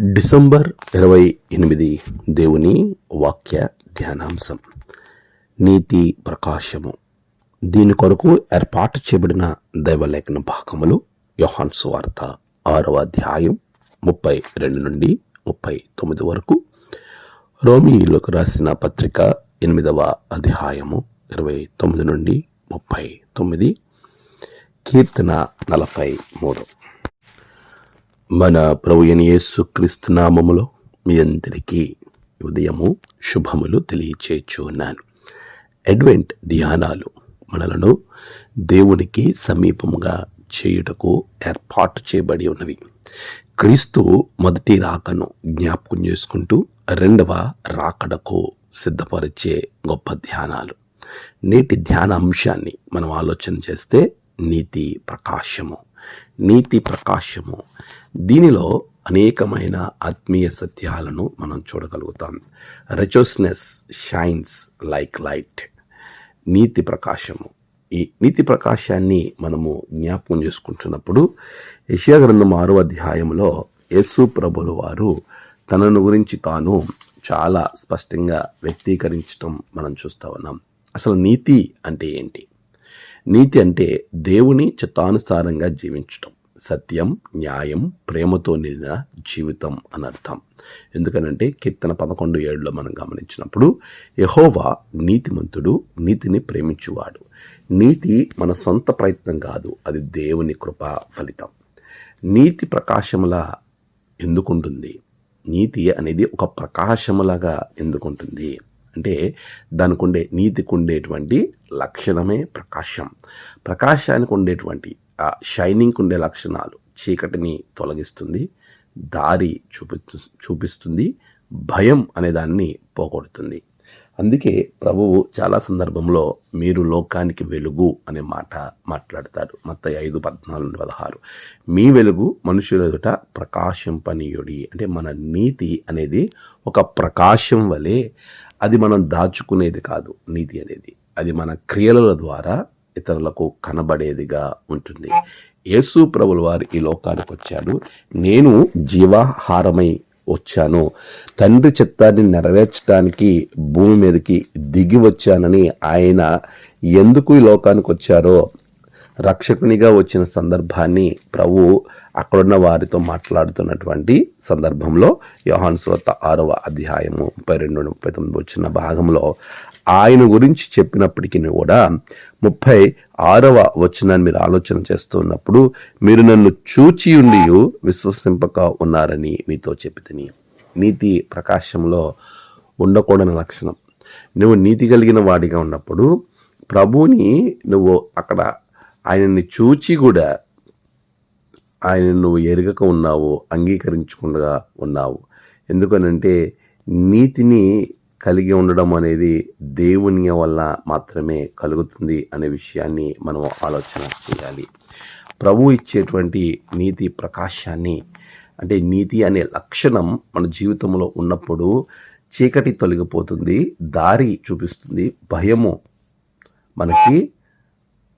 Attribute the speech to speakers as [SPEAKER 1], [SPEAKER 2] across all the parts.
[SPEAKER 1] December ఇరవై ఎనిమిది దేవుని వాక్య ధ్యానాంశం. నీతి ప్రకాశము. దీని కొరకు ఏర్పాటు చేయబడిన దైవలేఖన భాగములు యోహాన్ సువార్త ఆరవ అధ్యాయం ముప్పై రెండు నుండి ముప్పై తొమ్మిది వరకు. రోమిలకు రాసిన పత్రిక ఎనిమిదవ అధ్యాయము ఇరవై తొమ్మిది నుండి ముప్పై తొమ్మిది. కీర్తన నలభై మూడు. మన ప్రభు యేసుక్రీస్తు నామములో మీ అందరికీ ఉదయము శుభములు తెలియచేస్తున్నాను అడ్వెంట్ ధ్యానాలు మనలను దేవునికి సమీపముగా చేయుటకు ఏర్పాటు చేయబడి ఉన్నవి. క్రీస్తు మొదటి రాకను జ్ఞాపకం చేసుకుంటూ రెండవ రాకడకు సిద్ధపరిచే గొప్ప ధ్యానాలు. నేటి ధ్యాన అంశాన్ని మనం ఆలోచన చేస్తే నీతి ప్రకాశము. నీతి ప్రకాశము. దీనిలో అనేకమైన ఆత్మీయ సత్యాలను మనం చూడగలుగుతాం. రెచోస్నెస్ షైన్స్ లైక్ లైట్ నీతి ప్రకాశము. ఈ నీతి ప్రకాశాన్ని మనము జ్ఞాపకం చేసుకుంటున్నప్పుడు యెషయా గ్రంథం ఆరో అధ్యాయంలో యేసు ప్రభులు వారు తనను గురించి తాను చాలా స్పష్టంగా వ్యక్తీకరించడం మనం చూస్తూ ఉన్నాం. అసలు నీతి అంటే ఏంటి? నీతి అంటే దేవుని చిత్తానుసారంగా జీవించటం. సత్యం న్యాయం ప్రేమతో నిండిన జీవితం అని అర్థం ఎందుకనంటే కీర్తన పదకొండు ఏడులో మనం గమనించినప్పుడు యహోవా నీతిమంతుడు నీతిని ప్రేమించువాడు. నీతి మన సొంత ప్రయత్నం కాదు అది దేవుని కృప ఫలితం. నీతి ప్రకాశములా ఎందుకుంటుంది? నీతి అనేది ఒక ప్రకాశములాగా ఎందుకుంటుంది? అంటే దానికి ఉండే నీతికి ఉండేటువంటి లక్షణమే ప్రకాశం. ప్రకాశానికి ఉండేటువంటి ఆ షైనింగ్కి ఉండే లక్షణాలు చీకటిని తొలగిస్తుంది దారి చూపి చూపిస్తుంది భయం అనే దాన్ని పోగొడుతుంది. అందుకే ప్రభువు చాలా సందర్భంలో మీరు లోకానికి వెలుగు అనే మాట మాట్లాడతాడు. మొత్తం ఐదు పద్నాలుగు నుండి పదహారు. మీ వెలుగు మనుషుల ఎదుట ప్రకాశింపనీయుడి. అంటే మన నీతి అనేది ఒక ప్రకాశం వలె అది మనం దాచుకునేది కాదు నీతి అనేది. అది మన క్రియల ద్వారా ఇతరులకు కనబడేదిగా ఉంటుంది. యేసు ప్రభుల వారు ఈ లోకానికి వచ్చాడు. నేను జీవాహారమై వచ్చాను. తండ్రి చిత్తాన్ని నెరవేర్చడానికి భూమి మీదకి దిగి వచ్చానని ఆయన ఎందుకు ఈ లోకానికి వచ్చారో రక్షకునిగా వచ్చిన సందర్భాన్ని ప్రభు అక్కడున్న వారితో మాట్లాడుతున్నటువంటి సందర్భంలో యోహాన్ స్వత ఆరవ అధ్యాయము ముప్పై రెండు ముప్పై తొమ్మిది వచ్చిన భాగంలో ఆయన గురించి చెప్పినప్పటికీ కూడా ముప్పై ఆరవ వచనాన్ని మీరు ఆలోచన చేస్తున్నప్పుడు మీరు నన్ను చూచి ఉండి విశ్వసింపక ఉన్నారని మీతో చెప్పితిని. నీతి ప్రకాశంలో ఉండకూడని లక్షణం. నువ్వు నీతి కలిగిన వాడిగా ఉన్నప్పుడు ప్రభువుని నువ్వు అక్కడ ఆయనని చూచి కూడా ఆయన నువ్వు ఎరగక ఉన్నావు అంగీకరించకుండా ఉన్నావు. ఎందుకనంటే నీతిని కలిగి ఉండడం అనేది దేవుని వల్ల మాత్రమే కలుగుతుంది అనే విషయాన్ని మనం ఆలోచన చేయాలి. ప్రభు ఇచ్చేటువంటి నీతి ప్రకాశాన్ని అంటే నీతి అనే లక్షణం మన జీవితంలో ఉన్నప్పుడు చీకటి తొలగిపోతుంది దారి చూపిస్తుంది భయము మనకి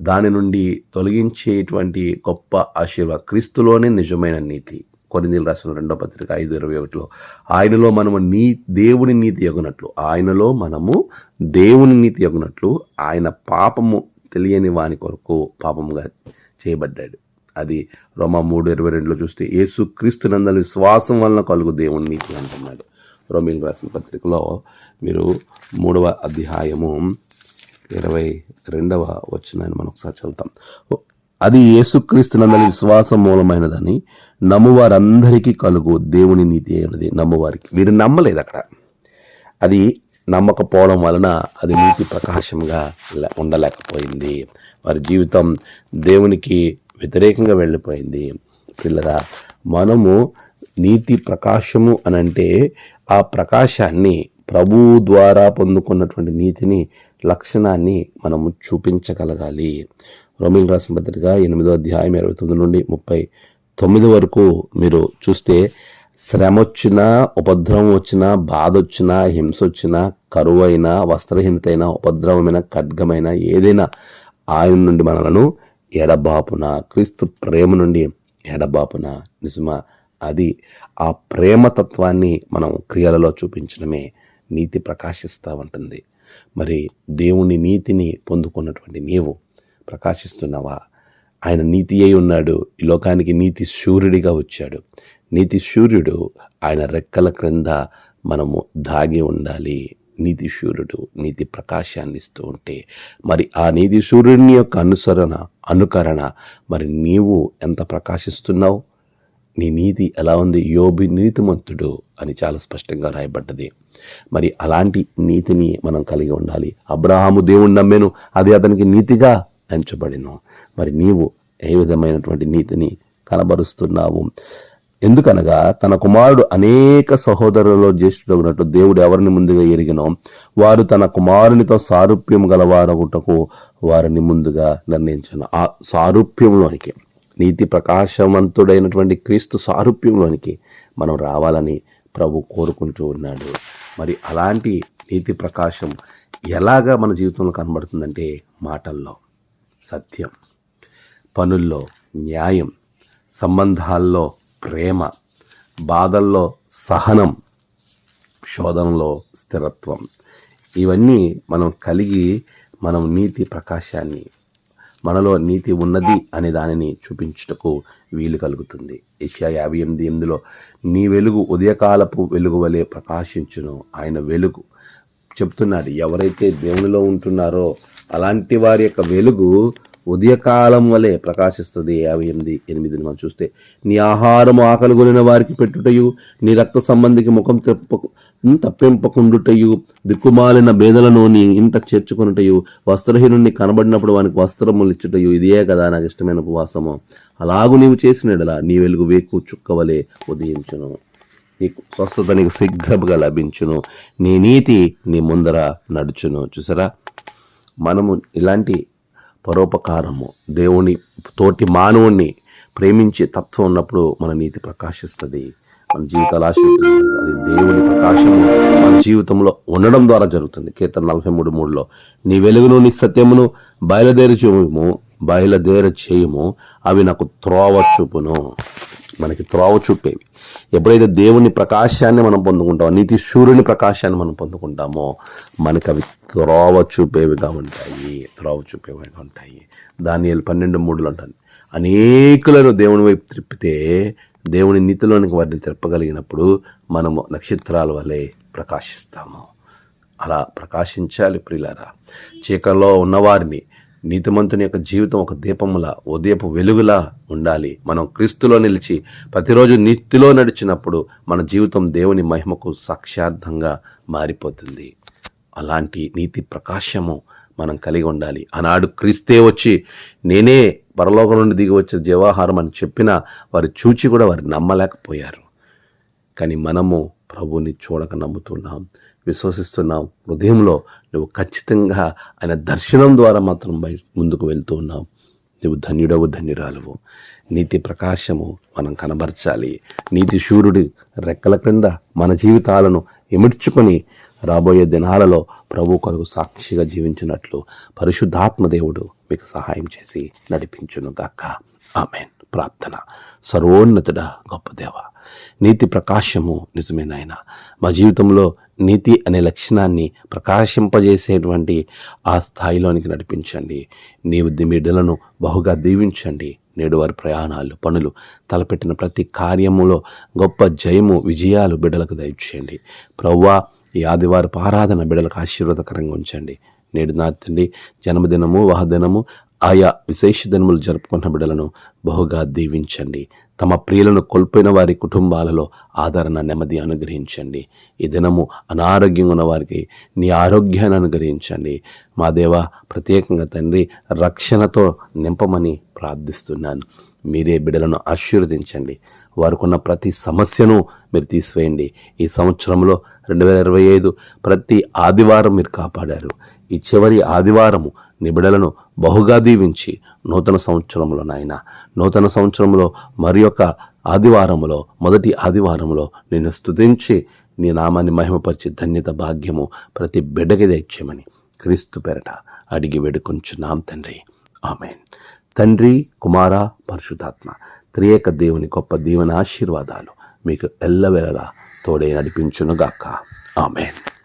[SPEAKER 1] దాని నుండి తొలగించేటువంటి గొప్ప ఆశీర్వాద క్రీస్తులోనే నిజమైన నీతి. కొరిందీలు రాసిన రెండో పత్రిక ఐదు ఇరవై ఒకటిలో ఆయనలో మనము నీ దేవుని నీతి ఎగునట్లు. ఆయనలో మనము దేవుని నీతి ఎగునట్లు. ఆయన పాపము తెలియని వాని కొరకు పాపముగా చేయబడ్డాడు. అది రోమా మూడు ఇరవై రెండులో చూస్తే యేసు క్రీస్తు నందల విశ్వాసం వలన కలుగు దేవుని నీతి అంటున్నాడు. రోమిల్ రాసిన పత్రికలో మీరు మూడవ అధ్యాయము ఇరవై రెండవ వచ్చినాన్ని మనం ఒకసారి చదువుతాం. అది యేసుక్రీస్తునందని విశ్వాసం మూలమైనదని నమ్మువారందరికీ కలుగు దేవుని నీతి అయినది నమ్మువారికి. వీరు నమ్మలేదు అక్కడ. అది నమ్మకపోవడం వలన అది నీతి ప్రకాశంగా లే- ఉండలేకపోయింది. వారి జీవితం దేవునికి వ్యతిరేకంగా వెళ్ళిపోయింది. పిల్లరా మనము నీతి ప్రకాశము అని అంటే ఆ ప్రకాశాన్ని ప్రభువు ద్వారా పొందుకున్నటువంటి నీతిని లక్షణాన్ని మనము చూపించగలగాలి. రోమిల్ రాసిన పత్రిక ఎనిమిదో అధ్యాయం ఇరవై తొమ్మిది నుండి ముప్పై తొమ్మిది వరకు మీరు చూస్తే శ్రమ వచ్చినా ఉపద్రవం వచ్చినా బాధ వచ్చినా హింస వచ్చినా కరువు అయినా వస్త్రహీనత అయినా ఉపద్రవమైన ఖడ్గమైన ఏదైనా ఆయన నుండి మనలను ఎడబాపున క్రీస్తు ప్రేమ నుండి ఎడబాపున. నిజమా? అది ఆ ప్రేమతత్వాన్ని మనం క్రియలలో చూపించడమే. నీతి ప్రకాశిస్తూ ఉంటుంది మరి దేవుని నీతిని పొందుకున్నటువంటి నీవు ప్రకాశిస్తున్నావా? ఆయన నీతి అయి ఉన్నాడు. ఈ లోకానికి నీతి సూర్యుడిగా వచ్చాడు. నీతి సూర్యుడు ఆయన రెక్కల క్రింద మనము దాగి ఉండాలి. నీతి సూర్యుడు నీతి ప్రకాశాన్ని ఇస్తూ ఉంటే మరి ఆ నీతి సూర్యుడిని యొక్క అనుసరణ అనుకరణ మరి నీవు ఎంత ప్రకాశిస్తున్నావు? నీ నీతి ఎలా ఉంది? యోబి నీతిమంతుడు అని చాలా స్పష్టంగా రాయబడ్డది. మరి అలాంటి నీతిని మనం కలిగి ఉండాలి. అబ్రహాము దేవుణ్ణి నమ్మేను అది అతనికి నీతిగా ఎంచబడిను. మరి నీవు ఏ విధమైనటువంటి నీతిని కనబరుస్తున్నావు? ఎందుకనగా తన కుమారుడు అనేక సహోదరులలో జ్యేష్ఠుడు ఉన్నట్టు దేవుడు ఎవరిని ముందుగా ఎరిగినో వారు తన కుమారునితో సారూప్యం గలవారగుటకు వారిని ముందుగా నిర్ణయించను. ఆ సారూప్యంలోనికి నీతి ప్రకాశవంతుడైనటువంటి క్రీస్తు సారూప్యంలోనికి మనం రావాలని ప్రభు కోరుకుంటూ ఉన్నాడు. మరి అలాంటి నీతి ప్రకాశం ఎలాగా మన జీవితంలో కనబడుతుందంటే మాటల్లో సత్యం. పనుల్లో న్యాయం సంబంధాల్లో ప్రేమ బాధల్లో సహనం శోధనలో స్థిరత్వం. ఇవన్నీ మనం కలిగి మనం నీతి ప్రకాశాన్ని మనలో నీతి ఉన్నది అనే దానిని చూపించుటకు వీలు కలుగుతుంది. ఏషియా యాభై ఎనిమిది ఎనిమిదిలో నీ వెలుగు ఉదయకాలపు వెలుగు వలె ప్రకాశించును. ఆయన వెలుగు చెప్తున్నాడు ఎవరైతే దేవునిలో ఉంటున్నారో అలాంటి వారి యొక్క వెలుగు ఉదయకాలం వలె ప్రకాశిస్తుంది. యాభై ఎనిమిది ఎనిమిదిని మనం చూస్తే నీ ఆహారము ఆకలిగొనిన వారికి పెట్టుటయు నీ రక్త సంబంధికి ముఖం తెప్ప తప్పింపకుండుటయు దిక్కుమాలిన బేదలను నీ ఇంట చేర్చుకున్నటయు వస్త్రహీనుని కనబడినప్పుడు వానికి వస్త్రములు ఇచ్చుటయు ఇదే కదా నాకు ఇష్టమైన ఉపవాసము. అలాగు నీవు చేసిన ఎడల నీ వెలుగు వేకు చుక్కవలే ఉదయించును. నీకు స్వస్థత నీకు శీఘ్రముగా లభించును. నీ నీతి నీ ముందర నడుచును. చూసారా? మనము ఇలాంటి పరోపకారము. దేవుని తోటి మానవుణ్ణి ప్రేమించే తత్వం ఉన్నప్పుడు మన నీతి ప్రకాశిస్తుంది. మన జీవితాలు ఆశీర్వదించబడుతుంది. అది దేవుని ప్రకాశము మన జీవితంలో ఉండడం ద్వారా జరుగుతుంది. కీర్తన నలభై మూడు మూడులో నీ వెలుగును నీ సత్యమును బయలుదేరి చేయము బయలుదేర చేయము అవి నాకు త్రోవ చూపును. మనకి త్రోవ చూపేవి. ఎప్పుడైతే దేవుని ప్రకాశాన్ని మనం పొందుకుంటామో నీతి సూర్యుని ప్రకాశాన్ని మనం పొందుకుంటామో మనకి అవి త్రోవ చూపేవిగా ఉంటాయి త్రోవ చూపేవిగా ఉంటాయి. దాని పన్నెండు మూడులో ఉంటుంది అనేకులను దేవుని వైపు త్రిప్పితే దేవుని నీతిలోనికి వారిని తిరపగలిగినప్పుడు మనము నక్షత్రాల వలె ప్రకాశిస్తాము. అలా ప్రకాశించాలి ప్రియులారా. చీకల్లో ఉన్నవారిని నీతిమంతుని యొక్క జీవితం ఒక దీపములా ఉదయపు వెలుగులా ఉండాలి. మనం క్రీస్తులో నిలిచి ప్రతిరోజు నీతిలో నడిచినప్పుడు మన జీవితం దేవుని మహిమకు సాక్షార్థంగా మారిపోతుంది. అలాంటి నీతి ప్రకాశము మనం కలిగి ఉండాలి. ఆనాడు క్రీస్తే వచ్చి నేనే పరలోకం నుండి దిగి వచ్చే జీవాహారం అని చెప్పినా వారు చూచి కూడా వారు నమ్మలేకపోయారు. కానీ మనము ప్రభుని చూడక నమ్ముతున్నాం. విశ్వసిస్తున్నాం హృదయంలో నువ్వు ఖచ్చితంగా ఆయన దర్శనం ద్వారా మాత్రం బయ ముందుకు వెళ్తూ ఉన్నావు. నువ్వు ధన్యుడవు ధన్యురాలువు. నీతి ప్రకాశము మనం కనబరచాలి. నీతి శూరుడి రెక్కల క్రింద మన జీవితాలను ఎమిడ్చుకొని రాబోయే దినాలలో ప్రభు కొరకు సాక్షిగా జీవించినట్లు పరిశుద్ధాత్మ దేవుడు మీకు సహాయం చేసి నడిపించును గాక. ఆమెన్. ప్రార్థన. సర్వోన్నతుడ గొప్ప దేవ. నీతి ప్రకాశము నిజమే నాయన మా జీవితంలో నీతి అనే లక్షణాన్ని ప్రకాశింపజేసేటువంటి ఆ స్థాయిలోనికి నడిపించండి. నీవు ది బిడ్డలను బహుగా దీవించండి. నేడు వారి ప్రయాణాలు పనులు తలపెట్టిన ప్రతి కార్యములో గొప్ప జయము విజయాలు బిడ్డలకు దయచేయండి. ప్రవ్వా ఈ ఆదివారపు ఆరాధన బిడ్డలకు ఆశీర్వాదకరంగా ఉంచండి. నేడు నా తండ్రి జన్మదినము వాహదినము ఆయా విశేష దినములు జరుపుకున్న బిడ్డలను బహుగా దీవించండి. తమ ప్రియులను కోల్పోయిన వారి కుటుంబాలలో ఆదరణ నెమ్మది అనుగ్రహించండి. ఈ దినము అనారోగ్యంగా ఉన్న వారికి నీ ఆరోగ్యాన్ని అనుగ్రహించండి. మా దేవ ప్రత్యేకంగా తండ్రి రక్షణతో నింపమని ప్రార్థిస్తున్నాను. మీరే బిడ్డలను ఆశీర్వదించండి. వారికున్న ప్రతి సమస్యను మీరు తీసివేయండి. ఈ సంవత్సరంలో రెండు వేల ఇరవై ఐదు ప్రతి ఆదివారం మీరు కాపాడారు. ఈ చివరి ఆదివారము నిబిడలను బహుగా దీవించి నూతన సంవత్సరంలో నాయన నూతన సంవత్సరంలో మరి యొక్క ఆదివారములో మొదటి ఆదివారంలో నిన్ను స్తుతించి నీ నామాన్ని మహిమపరిచి ధన్యత భాగ్యము ప్రతి బిడ్డకి దయచేయమని క్రీస్తు పెరట అడిగి వేడుకొంచున్నాం తండ్రి. ఆమెన్. తండ్రి కుమార పరిశుధాత్మ త్రియేక దేవుని గొప్ప దీవెన ఆశీర్వాదాలు మీకు ఎల్లవేళలా తోడే నడిపించునుగాక. ఆమెన్.